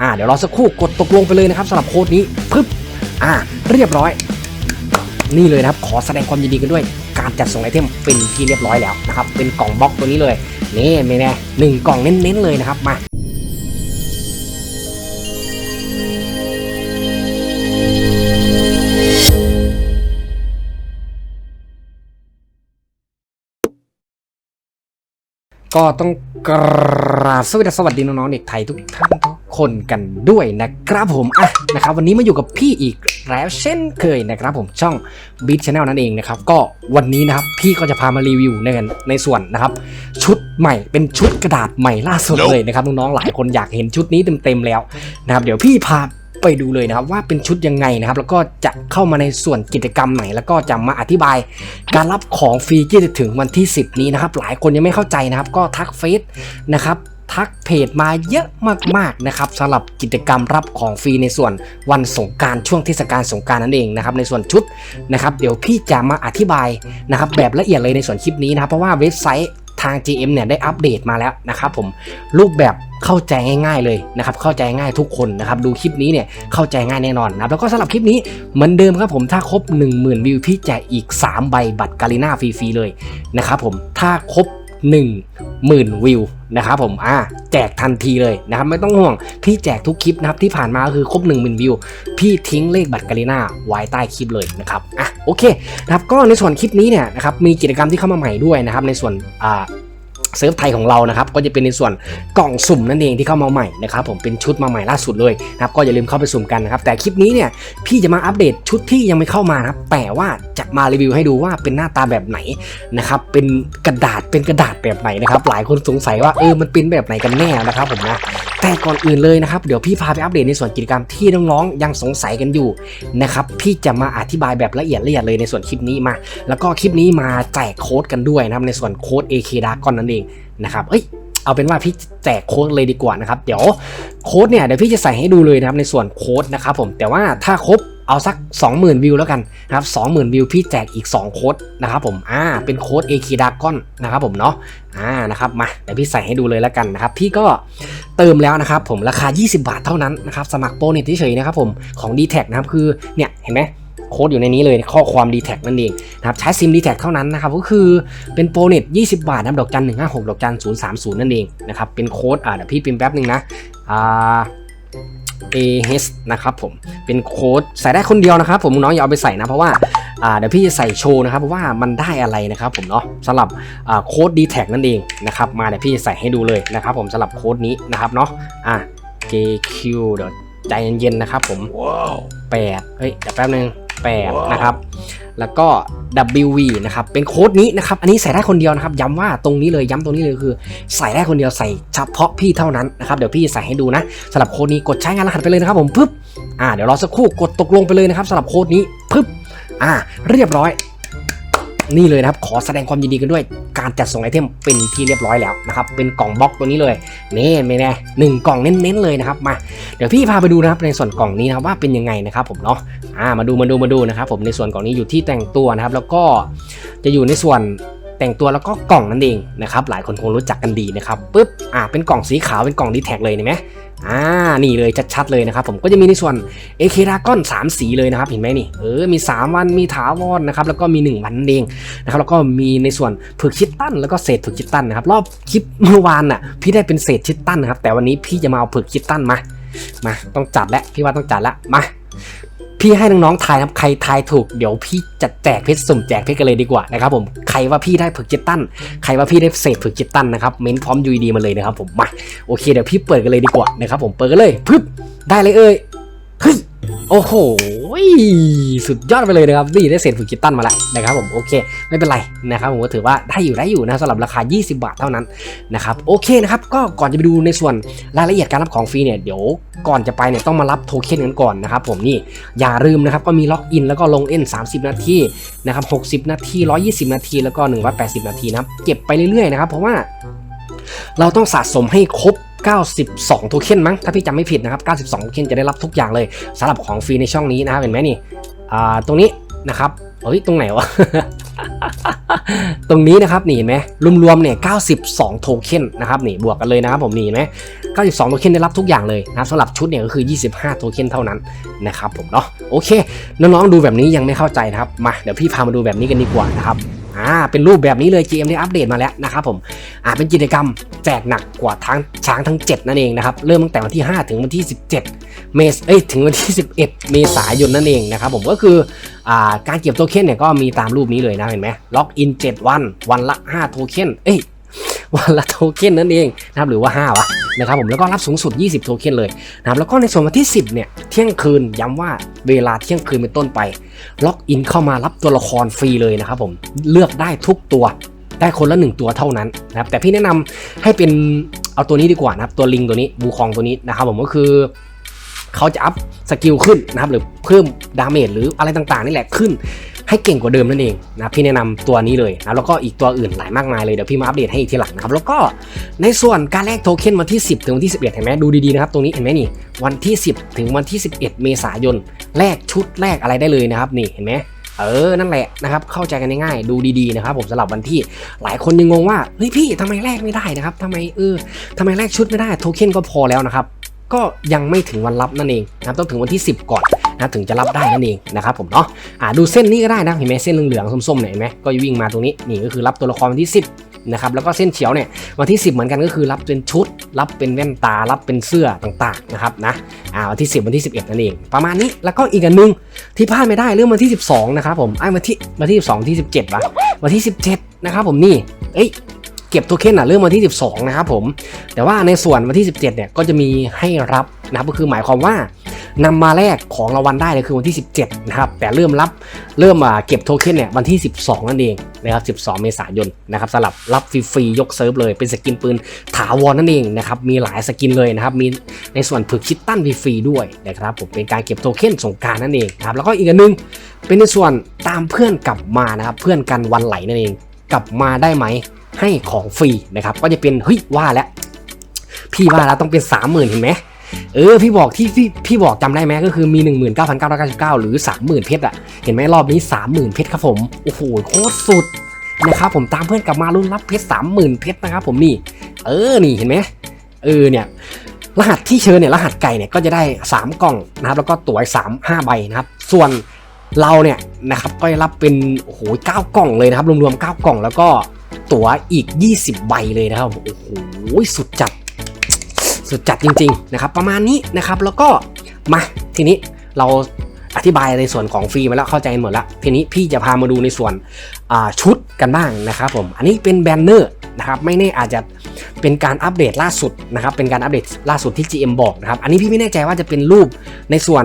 อ่าเดี๋ยวรอสักครู่กดตกลงไปเลยนะครับสำหรับโค้ดนี้ปึ๊บอ่าเรียบร้อย นี่เลยนะครับขอแสดงความยินดีกันด้วย การจัดส่งไอเทมเป็นที่เรียบร้อยแล้วนะครับเป็นกล่องบล็อกตัวนี้เลยนี่ไม่แน่หนึ่งกล่องเน้นๆเลยนะครับมา ก็ต้องกราบสวัสดีสวัสดีน้องๆเด็กไทยทุกท่านทุกคนกันด้วยนะครับผมอะนะครับ วันนี้มาอยู่กับพี่อีกแล้วเช่นเคยนะครับผมช่อง Beat Channel นั่นเองนะครับ ก็วันนี้นะครับพี่ก็จะพามารีวิวในในส่วนนะครับ ชุดใหม่เป็นชุดกระดาษใหม่ล่าสุดเลยนะครับน้องๆหลายคนอยากเห็นชุดนี้เต็มๆแล้วนะครับ เดี๋ยวพี่พา ไปดูเลยนะครับว่าเป็นชุดยังไงนะครับ แล้วก็จะเข้ามาในส่วนกิจกรรมไหน แล้วก็จะมาอธิบาย การรับของฟรีที่จะถึงวันที่ 10 นี้นะครับ หลายคนยังไม่เข้าใจนะครับ ก็ทักเฟซนะครับทักเพจมาเยอะมากๆนะครับสำหรับกิจกรรมรับของฟรีในส่วนวันสงการช่วงเทศกาลสงการนั่นเองนะครับในส่วนชุดนะครับ เดี๋ยวพี่จะมาอธิบายนะครับแบบละเอียดเลยในส่วนคลิปนี้นะครับเพราะว่าเว็บไซต์ทาง GM เนี่ยได้อัปเดตมาแล้วนะครับผมรูปแบบ เข้าใจง่ายๆเลยนะครับเข้าใจง่ายทุกคนนะครับดูคลิปนี้เนี่ยเข้าใจง่ายแน่นอนนะครับแล้วก็สำหรับคลิปนี้เหมือนเดิมครับผมถ้าครบ 10,000 วิวพี่แจกอีก 3 ใบบัตรกาลิน่าฟรีๆเลยนะครับผมถ้าครบ10,000 วิวนะครับผมอ่าแจกทันทีเลยนะครับไม่ต้องห่วงพี่แจกทุกคลิปนะครับที่ผ่านมาก็คือครบ 10,000 วิว พี่ทิ้งเลขบัตรกาลิน่าไว้ใต้คลิปเลยนะครับอะโอเคนะครับก็ในส่วนคลิปนี้เนี่ยนะครับมีกิจกรรมที่เข้ามาใหม่ด้วยนะครับในส่วนอ่า เซิร์ฟไทยของเรานะครับก็จะเป็นในส่วนกล่องสุ่มนั่นเองที่เข้ามาใหม่นะครับผมเป็นชุดมาใหม่ล่าสุดเลยนะครับก็อย่าลืมเข้าไปสุ่มกันนะครับแต่คลิปนี้เนี่ยพี่จะมาอัปเดตชุดที่ยังไม่เข้ามานะครับแต่ว่าจะมารีวิวให้ดูว่าเป็นหน้าตาแบบไหนนะครับเป็นกระดาษเป็นกระดาษแบบไหนนะครับหลายคนสงสัยว่าเออมันเป็นแบบไหนกันแน่นะครับผมนะ แต่ก่อนอื่นเลยนะครับเดี๋ยวพี่พาไปอัปเดตในส่วนกิจกรรมที่น้องๆยังสงสัยกันอยู่นะครับพี่จะมาอธิบายแบบละเอียดละเอียดเลยในส่วนคลิปนี้มา แล้วก็คลิปนี้มาแจกโค้ดกันด้วยนะครับในส่วนโค้ด AK d a r k o n นั่นเองนะครับเอ้ยเอาเป็นว่าพี่แจกโค้ดเลยดีกว่านะครับ เดี๋ยวโค้ดเนี่ยเดี๋ยวพี่จะใส่ให้ดูเลยนะครับในส่วนโค้ดนะครับผมแต่ว่าถ้าครบ เอาสัก 20,000 วิวแล้วกันนะครับ20,000 วิวพี่แจกอีก 2 โค้ดนะครับผมอ่าเป็นโค้ด AK d a r k o n นะครับผมเนาะอ่านะครับมาเดี๋ยวพี่ใส่ให้ดูเลยแล้วกันนะครับพี่ก็เติมแล้วนะครับผมราคา 20 บาทเท่านั้นนะครับสมัครโปรเน็ตเฉยๆนะครับผมของ d t แทนะครับคือเนี่ยเห็นไหมโค้ดอยู่ในนี้เลยข้อความ d t แทนั่นเองนะครับใช้ซิม d t แทเท่านั้นนะครับก็คือเป็นโปรเน็ต20 บาทนะดอกจัน156ดอกจัน030 นั่นเองนะครับเป็นโค้ดอ่าเดี๋ยวพี่พิมพ์แป๊บนึงนะอ่า AH นะครับผมเป็นโค้ดใส่ได้คนเดียวนะครับผมน้องอย่าเอาไปใส่นะเพราะว่าอ่าเดี๋ยวพี่จะใส่โชว์นะครับเพราะว่ามันได้อะไรนะครับผมเนาะสำหรับอ่าโค้ด d t แทนั่นเองนะครับมาเดี๋ยวพี่จะใส่ให้ดูเลยนะครับผมสำหรับโค้ดนี้นะครับเนาะอะ JQ เดี๋ยวใจเย็นๆนะครับผม8เฮ้ยเดี๋ยวแป๊บนึง8นะครับ แล้วก็ WV นะครับ เป็นโค้ดนี้นะครับ อันนี้ใส่ได้คนเดียวนะครับ ย้ำว่าตรงนี้เลย ย้ำตรงนี้เลยคือ ใส่ได้คนเดียวใส่เฉพาะพี่เท่านั้นนะครับ เดี๋ยวพี่ใส่ให้ดูนะสำหรับโค้ดนี้กดใช้งานรหัสไปเลยนะครับผมปึ๊บ อ่า เดี๋ยวรอสักครู่กดตกลงไปเลยนะครับสำหรับโค้ดนี้ปึ๊บ อ่า เรียบร้อย นี่เลยนะครับขอแสดงความยินดีกันด้วย การจัดส่งไอเทมเป็นที่เรียบร้อยแล้วนะครับเป็นกล่องบล็อกตัวนี้เลยนี่ไม่แน่หนึ่งกล่องเน้นๆเลยนะครับมาเดี๋ยวพี่พาไปดูนะครับในส่วนกล่องนี้นะครับว่าเป็นยังไงนะครับผมเนาะอ่ามาดูมาดูมาดูนะครับผมในส่วนกล่องนี้อยู่ที่แต่งตัวนะครับแล้วก็จะอยู่ในส่วน แต่งตัวแล้วก็กล่องนั่นเองนะครับหลายคนคงรู้จักกันดีนะครับปุ๊บอ่าเป็นกล่องสีขาวเป็นกล่องดีแท็กเลยเห็นไหมอ่านี่เลยชัดๆเลยนะครับผมก็จะมีในส่วน AK d r a g o n 3สีเลยนะครับเห็นไหมนี่เออมี 3 วันมีถาวรนะครับแล้วก็มี 1 วันนั่นเองนะครับแล้วก็มีในส่วนผึกชิตตันแล้วก็เศษผึกชิตตันนะครับรอบคลิปเมื่อวานน่ะพี่ได้เป็นเศษชิตตันนะครับแต่วันนี้พี่จะมาเอาผึกชิตตันมามาต้องจัดแล้วพี่ว่าต้องจัดแล้วมา พี่ให้น้องๆทายนะครับใครทายถูกเดี๋ยวพี่จะแจกเพชรสุ่มแจกเพชรกันเลยดีกว่านะครับผมใครว่าพี่ได้ผึกจิตตันใครว่าพี่ได้เศษผึกจิตตันนะครับเม้นพร้อมยูดีมาเลยนะครับผมมาโอเคเดี๋ยวพี่เปิดกันเลยดีกว่านะครับผมเปิดกันเลยปึ๊บได้เลยเอ้ยเฮ้ยโอ้โห สุดยอดไปเลยนะครับนี่ได้เศษผึกจิตตันมาแล้วนะครับผมโอเค ไม่เป็นไรนะครับผมก็ถือว่าได้อยู่ได้อยู่นะสำหรับราคา 20 บาทเท่านั้นนะครับโอเคนะครับก็ก่อนจะไปดูในส่วนรายละเอียดการรับของฟรีเนี่ยเดี๋ยวก่อนจะไปเนี่ยต้องมารับโทเค็นกันก่อนนะครับผมนี่อย่าลืมนะครับก็มีล็อกอินแล้วก็ลงเล่น 30 นาทีนะครับ60 นาที 120 นาที แล้วก็ 180 นาทีนะครับเก็บไปเรื่อยๆนะครับเพราะว่าเราต้องสะสมให้ครบ 92 โทเค็นมั้งถ้าพี่จำไม่ผิดนะครับ 92 โทเค็นจะได้รับทุกอย่างเลยสำหรับของฟรีในช่องนี้นะครับเห็นไหมนี่อ่าตรงนี้นะครับเอ้ยตรงไหนวะตรงนี้นะครับนี่เห็นไหมรวมๆเนี่ย 92 โทเค็นนะครับนี่บวกกันเลยนะครับผมนี่เห็นไหม92 โทเค็นได้รับทุกอย่างเลยนะสำหรับชุดเนี่ยก็คือ 25 โทเค็นเท่านั้นนะครับผมเนาะโอเค น้องๆดูแบบนี้ยังไม่เข้าใจนะครับมาเดี๋ยวพี่พามาดูแบบนี้กันดีกว่านะครับ อ่าเป็นรูปแบบนี้เลย GM ได้อัปเดตมาแล้วนะครับผมอ่าเป็นกิจกรรมแจกหนักกว่าทั้งช้างทั้ง 7 นั่นเองนะครับ เริ่มตั้งแต่วันที่ 5 ถึงวันที่ 17 เมษเอ้ยถึงวันที่ 11 เมษายนนั่นเองนะครับผมก็คืออ่าการเก็บโทเค็นเนี่ยก็มีตามรูปนี้เลยนะเห็นไหมล็อกอิน 7 วัน วันละ 5 โทเค็นเอ้ย วันละโทเค็นนั่นเองนะครับหรือว่า5วะนะครับผมแล้วก็รับสูงสุด 20 โทเค็นเลยนะครับแล้วก็ในส่วนวันที่ 10 เนี่ยเที่ยงคืนย้ำว่าเวลาเที่ยงคืนเป็นต้นไปล็อกอินเข้ามารับตัวละครฟรีเลยนะครับผมเลือกได้ทุกตัวได้คนละหนึ่งตัวเท่านั้นนะครับแต่พี่แนะนำให้เป็นเอาตัวนี้ดีกว่านะครับตัวลิงตัวนี้บูคองตัวนี้นะครับผมก็คือ เขาจะอัพสกิลขึ้นนะครับหรือเพิ่มดาเมจหรืออะไรต่างๆนี่แหละขึ้น ให้เก่งกว่าเดิมนั่นเองนะพี่แนะนำตัวนี้เลยนะแล้วก็อีกตัวอื่นหลายมากมายเลยเดี๋ยวพี่มาอัปเดตให้อีกทีหลังนะครับแล้วก็ในส่วนการแลกโทเค็นวันที่ 10 ถึงวันที่ 11 เห็นไหมดูดีๆนะครับตรงนี้เห็นไหมนี่วันที่ 10 ถึงวันที่ 11 เมษายนแลกชุดแลกอะไรได้เลยนะครับนี่เห็นไหมเออ นั่นแหละนะครับ เข้าใจกันง่ายๆ ดูดีๆนะครับผมสำหรับวันที่หลายคนยังงงว่า เฮ้ยพี่ทำไมแลกไม่ได้นะครับทำไมเออทำไมแลกชุดไม่ได้ โทเค็นก็พอแล้วนะครับ ก็ยังไม่ถึงวันรับนั่นเองนะครับต้องถึงวันที่ 10 ก่อนนะถึงจะรับได้นั่นเองนะครับผมเนาะอ่าดูเส้นนี้ก็ได้นะเห็นไหมเส้นเหลืองๆส้มๆเนี่ยเห็นไหมก็วิ่งมาตรงนี้นี่ก็คือรับตัวละครวันที่ 10นะครับแล้วก็เส้นเขียวเนี่ยวันที่ 10 เหมือนกันก็คือรับเป็นชุด รับเป็นแว่นตา รับเป็นเสื้อต่างๆนะครับนะอ่าวันที่ 10 วันที่ 11นั่นเอง ประมาณนี้แล้วก็อีกอันหนึงที่พลาดไม่ได้เรื่องวันที่ 12นะครับผมไอ้วันที่วันที่ 12ที่ 17วะวันที่ 17นะครับผมนี่เอ้ย เก็บโทเค็นอะเริ่มวันที่ 12 นะครับผม แต่ว่าในส่วนวันที่ 17 เนี่ยก็จะมีให้รับนะครับก็คือหมายความว่านำมาแลกของรางวัลได้เลยคือวันที่ 17 นะครับ แต่เริ่มรับเริ่มอ่าเก็บโทเค็นเนี่ยวันที่ 12 นั่นเองนะครับ 12 เมษายนนะครับสำหรับรับฟรีๆยกเซิร์ฟเลยเป็นสกินปืนถาวรนั่นเองนะครับมีหลายสกินเลยนะครับมีในส่วนผึกชิตตันฟรีๆด้วยนะครับผมเป็นการเก็บโทเค็นสงการนั่นเองนะครับแล้วก็อีกอันหนึงเป็นในส่วนตามเพื่อนกลับมานะครับเพื่อนกันวันไหลนั่นเองกลับมาได้ไหม ให้ของฟรีนะครับก็จะเป็นเฮ้ยว่าแล้วพี่ว่าแล้วต้องเป็นสามหมื่นเห็นไหมเออพี่บอกที่พี่พี่บอกจำได้ไหมก็คือมี 1 9 9 9 9 หรือ 30,000 เพชรอะเห็นไหมรอบนี้ 30,000 เพชรครับผมโอ้โหโคตรสุดนะครับผมตามเพื่อนกลับมารุ่นรับเพชร30,000 เพชรนะครับผมนี่ เออนี่เห็นไหมเออเนี่ยรหัสที่เชิญเนี่ยรหัสไก่เนี่ยก็จะได้ 3 กล่องนะครับแล้วก็ตั๋วอีกสามห้าใบนะครับ ส่วนเราเนี่ยนะครับก็จะรับเป็นโอ้โหเก้ากล่องเลยนะครับรวมๆ9กล่องแล้วก็ ตั๋วอีก 20 ใบเลยนะครับ โอ้โห สุดจัด สุดจัดจริง ๆ นะครับ ประมาณนี้นะครับ แล้วก็มาทีนี้เราอธิบายในส่วนของฟรีมาแล้วเข้าใจหมดแล้ว ทีนี้พี่จะพามาดูในส่วนชุดกันบ้างนะครับผม อันนี้เป็นแบนเนอร์นะครับ ไม่แน่อาจจะเป็นการอัปเดตล่าสุดนะครับ เป็นการอัปเดตล่าสุดที่ GM บอกนะครับ อันนี้พี่ไม่แน่ใจว่าจะเป็นรูปในส่วน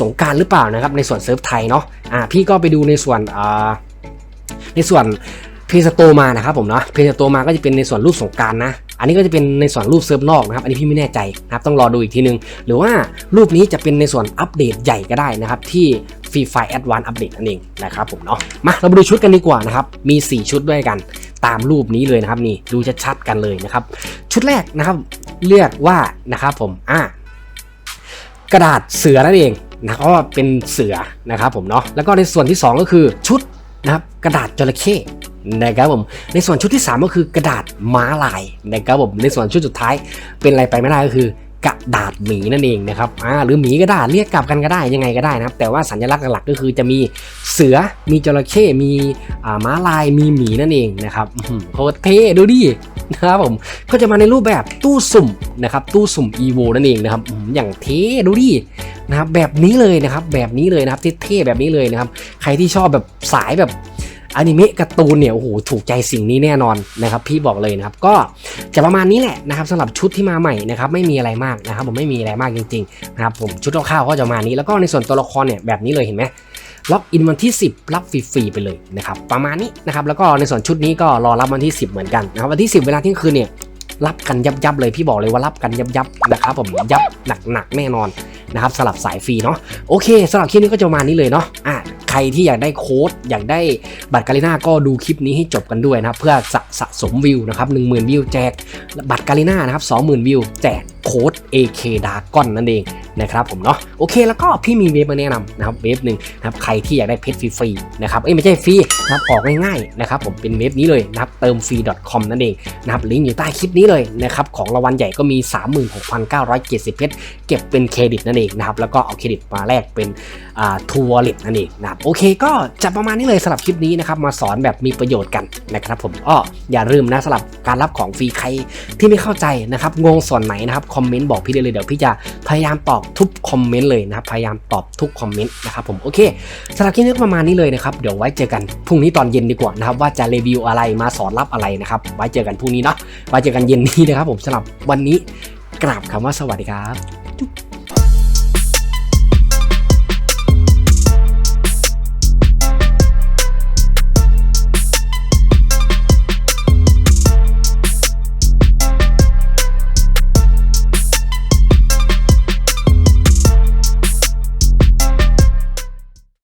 สงการหรือเปล่านะครับ ในส่วนเซิร์ฟไทยเนาะอ่าพี่ก็ไปดูในส่วนในส่วน เพจสโตมานะครับผมเนาะเพจสโตมาก็จะเป็นในส่วนรูปสงการนะ อันนี้ก็จะเป็นในส่วนรูปเซิร์ฟนอกนะครับ อันนี้พี่ไม่แน่ใจนะครับต้องรอดูอีกทีนึง หรือว่ารูปนี้จะเป็นในส่วนอัปเดตใหญ่ก็ได้นะครับ ที่ฟรีไฟแอดวานอัปเดตนั่นเองนะครับผมเนาะมาเรามาดูชุดกันดีกว่านะครับ มี 4 ชุดด้วยกัน ตามรูปนี้เลยนะครับนี่ดูชัดๆกันเลยนะครับ ชุดแรกนะครับเรียกว่านะครับผมอะกระดาษเสือนั่นเองนะก็เป็นเสือนะครับผมเนาะแล้วก็ในส่วนที่สองก็คือชุดนะครับกระดาษจระเข้ นะครับผมในส่วนชุดที่ 3 ก็คือกระดาษม้าลายนะครับผมในส่วนชุดสุดท้ายเป็นอะไรไปไม่ได้ก็คือกระดาษหมีนั่นเองนะครับอ่าหรือหมีก็ได้เรียกกลับกันก็ได้ยังไงก็ได้นะครับ แต่ว่าสัญลักษณ์หลักก็คือจะมีเสือมีจระเข้มีอ่าม้าลายมีหมีนั่นเองนะครับโคตรเท่ดูดินะครับผมก็จะมาในรูปแบบตู้สุ่มนะครับตู้สุ่ม EVO นั่นเองนะครับอื้อหืออย่างเท่ดูดินะครับแบบนี้เลยนะครับแบบนี้เลยนะครับเท่ๆแบบนี้เลยนะครับ ใครที่ชอบแบบสายแบบ อนิเมะการ์ตูนเนี่ยโอ้โหถูกใจสิ่งนี้แน่นอนนะครับพี่บอกเลยนะครับก็จะประมาณนี้แหละนะครับสำหรับชุดที่มาใหม่นะครับไม่มีอะไรมากนะครับผมไม่มีอะไรมากจริงๆนะครับผมชุดคร่าวๆก็จะมานี้ แล้วก็ในส่วนตัวละครเนี่ยแบบนี้เลยเห็นไหมล็อกอินวันที่ 10 รับฟรีๆไปเลยนะครับประมาณนี้นะครับแล้วก็ในส่วนชุดนี้ก็รอรับวันที่ 10 เหมือนกันนะครับวันที่ 10 เวลาเที่ยงคืนเนี่ยรับกันยับๆเลยพี่บอกเลยว่ารับกันยับๆนะครับผมยับหนักๆแน่นอนนะครับสลับสายฟรีเนาะโอเคสำหรับคลิปนี้ก็จะประมาณนี้เลยเนาะอะ ใครที่อยากได้โค้ดอยากได้บัตรกาลิน่าก็ดูคลิปนี้ให้จบกันด้วยนะครับ เพื่อสะสะสมวิวนะครับ10,000วิวแจกบัตรกาลิน่านะครับ20,000วิวแจก โค้ด AK d a r g o n นั่นเองนะครับผมเนาะโอเคแล้วก็พี่มีเว็บมาแนะนำนะครับเว็บหนึ่งนะครับใครที่อยากได้เพชรฟรีๆนะครับเอ้ยไม่ใช่ฟรีนะครับออกง่ายๆนะครับผมเป็นเว็บนี้เลยนะครับเติมฟรี .com นั่นเองนะครับลิงก์อยู่ใต้คลิปนี้เลยนะครับของรางวัลใหญ่ก็มี 36,970 เพชรเก็บเป็นเครดิตนั่นเองนะครับแล้วก็เอาเครดิตมาแลกเป็นอ่าทัวร์เล็ตนั่นเองนะครับโอเคก็จะประมาณนี้เลยสำหรับคลิปนี้นะครับมาสอนแบบมีประโยชน์กันนะครับผมอ้ออย่าลืมนะสำหรับการรับของฟรีใครที่ไม่เข้าใจนะครับงงส่วนไหนนะครับคอมเมนต์บอกพี่ได้เลยเดี๋ยวพี่จะพยายามตอบทุกคอมเมนต์เลยนะครับพยายามตอบทุกคอมเมนต์นะครับผมโอเคสำหรับคลิปนี้ก็ประมาณนี้เลยนะครับเดี๋ยวไว้เจอกันพรุ่งนี้ตอนเย็นดีกว่านะครับว่าจะรีวิวอะไรมาสอนรับอะไรนะครับไว้เจอกันพรุ่งนี้เนาะไว้เจอกันเย็นนี้นะครับผมสำหรับวันนี้กราบคำว่าสวัสดีครับ